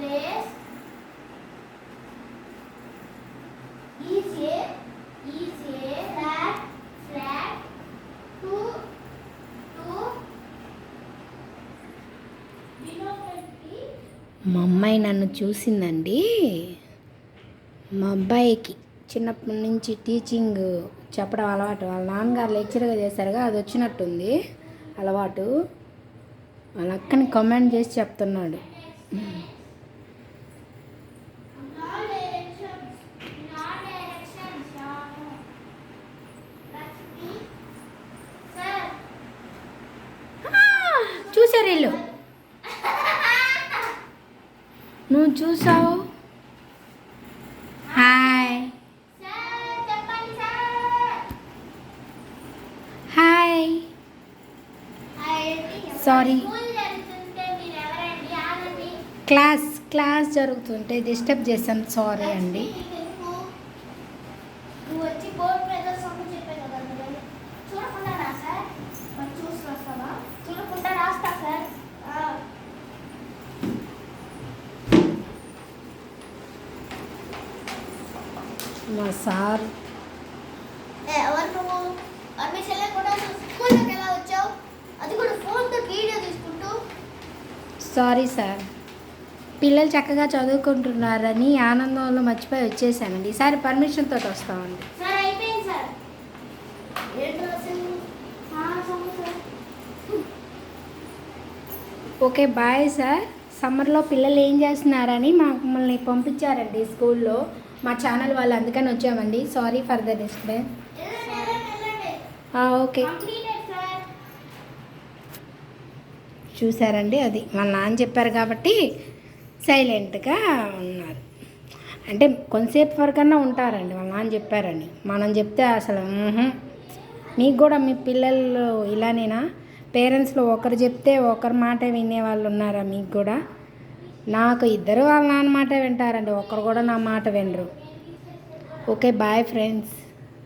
place is a is a flat flat to to denominate మా అమ్మాయి నన్ను చూసిందండి. మా అబ్బాయికి చిన్నప్పటి నుంచి టీచింగ్ చెప్పడం అలవాటు. వాళ్ళ నాన్నగారు లెక్చర్గా చేశారుగా అది వచ్చినట్టుంది అలవాటు. వాళ్ళ అక్కని కమెంట్ చేసి చెప్తున్నాడు. వీళ్ళు. నువ్వు చూసావు? Hi hi sorry class class జరుగుతుంటే డిస్టర్బ్ చేశాను సారీ అండి నువ్వు నువ్వు వచ్చి బోర్డు మీద సొమ్ము చెప్పే కదా నువ్వు చూడకుండా రా సార్ మరి చూసి రాస్తావా చూడకుండా రాస్తా సార్ ఆ. మా సార్ ఏ, ఎవరు నువ్వు పర్మిషన్ లేకుండా నువ్వు స్కూల్లోకి ఎలా వచ్చావు అది కూడా ఫోన్తో వీడియో తీసుకుంటూ. సారీ సార్ పిల్లలు చక్కగా చదువుకుంటున్నారని ఆనందంలో మర్చిపోయి వచ్చేసానండి ఈసారి పర్మిషన్ తోటి వస్తామండి. Sir sir sir okay bye sir సమ్మర్లో పిల్లలు ఏం చేస్తున్నారని మమ్మల్ని పంపించారండి స్కూల్లో. మా ఛానల్ వాళ్ళు అందుకని వచ్చామండి. Sorry for the disturbance okay చూసారండి అది. వాళ్ళ నాన్న చెప్పారు కాబట్టి సైలెంట్గా ఉన్నారు. అంటే కొంతసేపు వరకన్నా ఉంటారండి. వాళ్ళ నాన్న చెప్పారని. మనం చెప్తే అసలు మీకు కూడా మీ పిల్లలు ఇలానేనా? పేరెంట్స్లో ఒకరు చెప్తే ఒకరి మాట వినే వాళ్ళు ఉన్నారా మీకు కూడా? నాకు ఇద్దరు వాళ్ళ నాన్న మాట వింటారండి. ఒక్కరు కూడా నా మాట వినరు. Okay bye friends